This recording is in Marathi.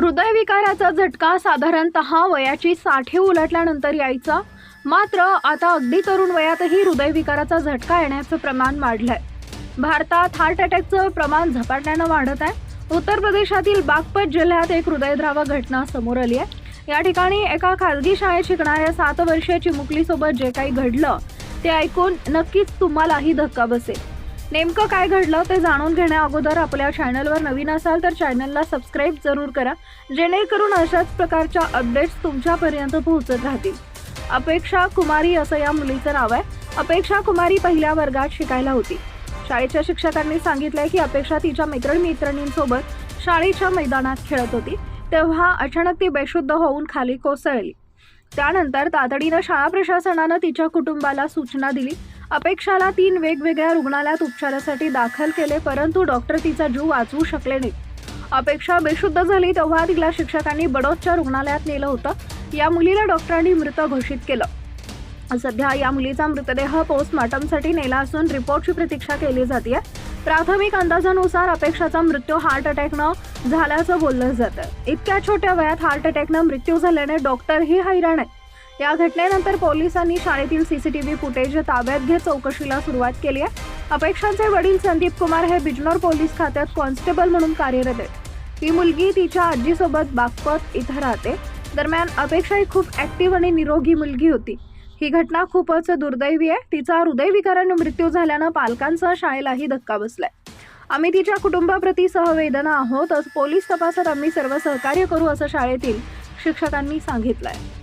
हृदयविकाराचा झटका साधारणतः वयाची साठी उलटल्यानंतर यायचा. मात्र आता अगदी तरुण वयातही हृदयविकाराचा झटका येण्याचं प्रमाण वाढलंय. भारतात हार्ट अटॅकचं प्रमाण झपाट्यानं वाढत आहे. उत्तर प्रदेशातील बागपत जिल्ह्यात एक हृदयद्रावक घटना समोर आली आहे. या ठिकाणी एका खासगी शाळेत शिकणाऱ्या सात वर्षीय चिमुकलीसोबत जे काही घडलं ते ऐकून नक्कीच तुम्हालाही धक्का बसेल. नेमकं काय घडलं ते जाणून घेण्या अगोदर आपल्या चॅनलवर नवीन असाल तर चॅनलला सबस्क्राईब जरूर करा. जेणेकरून अशाच प्रकारच्या अपडेट्स तुमच्यापर्यंत पोहोचत राहतील. अपेक्षा कुमारी असं या मुलीचं नाव आहे. अपेक्षा कुमारी पहिल्या वर्गात शिकायला होती. शाळेच्या शिक्षकांनी सांगितलंय की अपेक्षा तिच्या मित्रमैत्रिणींसोबत शाळेच्या मैदानात खेळत होती. तेव्हा अचानक ती बेशुद्ध होऊन खाली कोसळली. त्यानंतर तातडीनं शाळा प्रशासनानं तिच्या कुटुंबाला सूचना दिली. अपेक्षाला तीन वेगवेगळ्या रुग्णालयात उपचारासाठी दाखल केले परंतु डॉक्टर तिचा जीव वाचवू शकले नाही. अपेक्षा बेशुद्ध झाली तेव्हा तिला शिक्षकांनी बडोदच्या रुग्णालयात नेलं होतं. या मुलीला डॉक्टरांनी मृत घोषित केलं. सध्या या मुलीचा मृतदेह पोस्टमॉर्टमसाठी नेला असून रिपोर्टची प्रतीक्षा केली जाते प्राथमिक अंदाजानुसार अपेक्षाचा मृत्यू हार्ट अटॅकनं झाल्याचं बोललं जातं इतक्या छोट्या वयात हार्ट अटॅकनं मृत्यू झाल्याने डॉक्टरही हैराण आहेत. या घटनेनंतर पोलिसांनी शाळेतील सीसीटीव्ही फुटेज ताब्यात घेत चौकशीला सुरुवात केली आहे. अपेक्षांचे वडील संदीप कुमार हे बिजनोर पोलीस खात्यात कॉन्स्टेबल म्हणून कार्यरत आहेत. ही मुलगी तिच्या आजीसोबत बागपत इथं राहते. दरम्यान अपेक्षा ही खूप ॲक्टिव्ह आणि निरोगी मुलगी होती. ही घटना खूपच दुर्दैवी आहे. तिचा हृदयविकाराने मृत्यू झाल्यानं पालकांसह शाळेलाही धक्का बसलाय. आम्ही तिच्या कुटुंबाप्रती सहवेदना आहोत. पोलीस तपासात आम्ही सर्व सहकार्य करू असं शाळेतील शिक्षकांनी सांगितलंय.